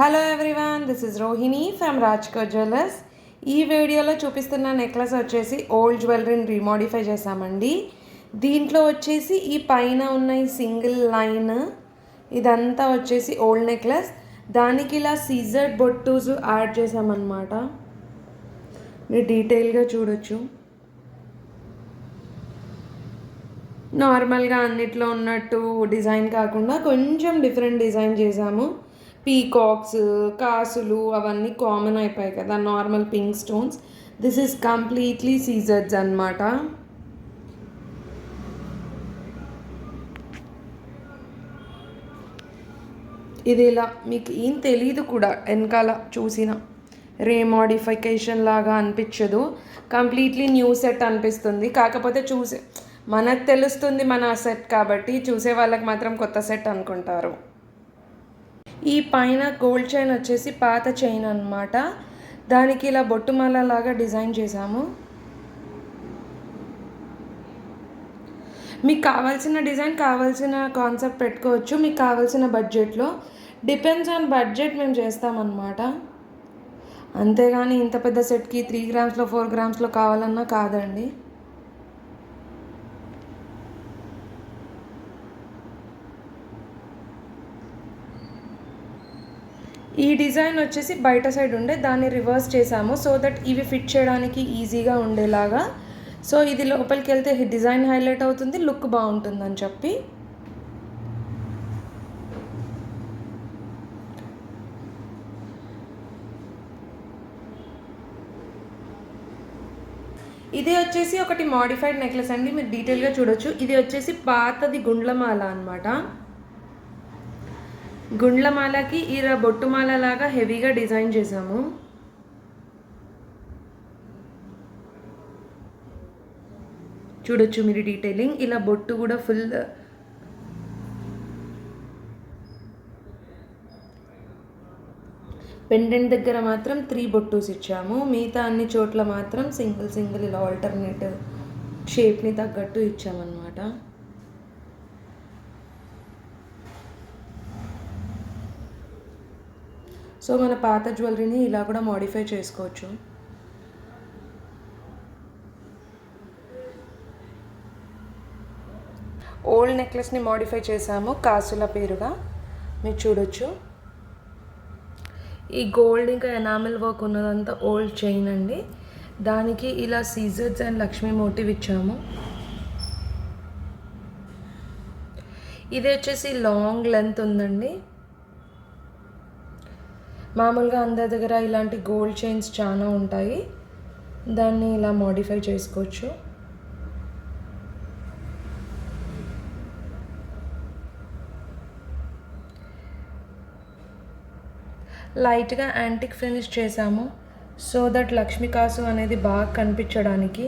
Hello everyone this is Rohini from Rajko jewellers ఈ వీడియోలో చూపిస్తున్న నెక్లెస్ వచ్చేసి ఓల్డ్ జ్యువెలరీని రీమోడిఫై చేసామండి దీంట్లో వచ్చేసి ఈ పైన ఉన్న ఈ సింగిల్ లైన్ ఇదంతా వచ్చేసి ఓల్డ్ నెక్లెస్ దానికి ఇలా సీజర్డ్ బొట్టూస్ యాడ్ చేసామన్నమాట మీరు డీటెయిల్గా చూడొచ్చు. నార్మల్గా అన్నిట్లో ఉన్నట్టు డిజైన్ కాకుండా కొంచెం డిఫరెంట్ డిజైన్ చేసాము పీకాక్స్ కాసులు అవన్నీ కామన్ అయిపోయాయి కదా normal pink stones. This is completely scissors అనమాట ఇది ఇలా మీకు ఏం తెలియదు కూడా వెనకాల చూసిన రీమోడిఫికేషన్ లాగా అనిపించదు. కంప్లీట్లీ న్యూ సెట్ అనిపిస్తుంది. కాకపోతే చూసే మనకు తెలుస్తుంది మన సెట్ కాబట్టి చూసే వాళ్ళకి మాత్రం కొత్త సెట్ అనుకుంటారు. ఈ పైన గోల్డ్ చైన్ వచ్చేసి పాత చైన్ అనమాట దానికి ఇలా బొట్టుమాల లాగా డిజైన్ చేసాము మీకు కావాల్సిన డిజైన్ కావాల్సిన కాన్సెప్ట్ పెట్టుకోవచ్చు. మీకు కావాల్సిన బడ్జెట్లో డిపెండ్స్ ఆన్ బడ్జెట్ మేము చేస్తామన్నమాట. అంతేగాని ఇంత పెద్ద సెట్కి త్రీ గ్రామ్స్లో ఫోర్ గ్రామ్స్లో కావాలన్నా కాదండి. ఈ డిజైన్ వచ్చేసి బయట సైడ్ ఉండే దాన్ని రివర్స్ చేసాము సో దట్ ఇవి ఫిట్ చేయడానికి ఈజీగా ఉండేలాగా. సో ఇది లోపలికి వెళ్తే డిజైన్ హైలైట్ అవుతుంది లుక్ బాగుంటుందని చెప్పి. ఇది వచ్చేసి ఒకటి మాడిఫైడ్ నెక్లెస్ అండి మీరు డీటెయిల్గా చూడొచ్చు. ఇది వచ్చేసి పాతది గుండ్లమాల అనమాట గుండ్లమాలకి ఇలా బొట్టుమాల లాగా హెవీగా డిజైన్ చేసాము చూడొచ్చు మీరు డీటెయిలింగ్ ఇలా బొట్టు కూడా ఫుల్ పెండెంట్ దగ్గర మాత్రం త్రీ బొట్టూస్ ఇచ్చాము. మిగతా అన్ని చోట్ల మాత్రం సింగిల్ సింగిల్ ఇలా ఆల్టర్నేట్ షేప్ని తగ్గట్టు ఇచ్చామన్నమాట. సో మన పాత జ్యువెలరీని ఇలా కూడా మోడిఫై చేసుకోవచ్చు. ఓల్డ్ నెక్లెస్ని మోడిఫై చేసాము కాసుల పేరుగా. మీరు చూడొచ్చు. ఈ గోల్డ్ ఇంకా ఎనామిల్ వర్క్ ఉన్నదంతా ఓల్డ్ చైన్ అండి. దానికి ఇలా సీజర్స్ అండ్ లక్ష్మీ మోటివ్ ఇచ్చాము ఇది వచ్చేసి లాంగ్ లెంత్ ఉందండి. మామూలుగా అందరి దగ్గర ఇలాంటి గోల్డ్ చైన్స్ చాలా ఉంటాయి. దాన్ని ఇలా మోడిఫై చేసుకోవచ్చు. లైట్గా యాంటిక్ ఫినిష్ చేసాము సో దట్ లక్ష్మీ కాసు అనేది బాగా కనిపించడానికి